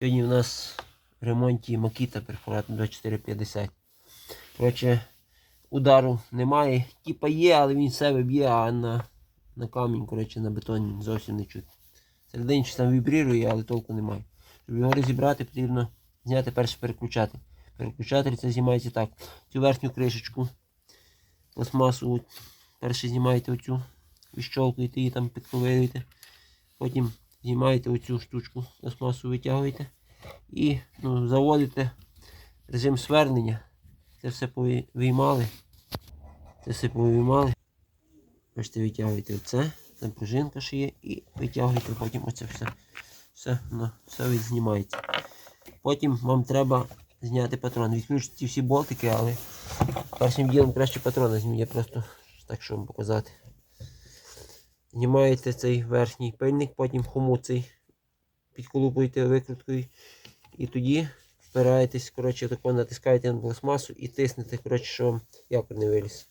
Сьогодні у нас в ремонті Makita перфоратор 2450. Коротше, удару немає. Типа є, але він себе б'є, а на, на камінь, коротше, на бетон зовсім не чути. Середині щось там вібрірує, але толку немає. Щоб його розібрати, потрібно зняти перший переключатель. Переключатель це знімається так. Цю верхню кришечку пластмасу. Перше знімаєте оцю, відщолкуєте її там підковирюєте. Потім знімаєте оцю штучку, пластмасу витягуєте і ну, заводите режим свернення. Це все пові- виймали. Це все повиймали. Бачите, витягуєте оце, там пружинка ще є, і витягуєте потім оце все. Все, ну, все від- знімається. Потім вам треба зняти патрон. Відключити ці всі болтики, але першим ділом краще патрони знімати, я просто так, щоб вам показати. Знімаєте цей верхній пильник, потім хому цей підколупуєте викруткою. І тоді впираєтесь, коротше, тако натискаєте на пластмасу і тиснете, коротше, що якор не виліз.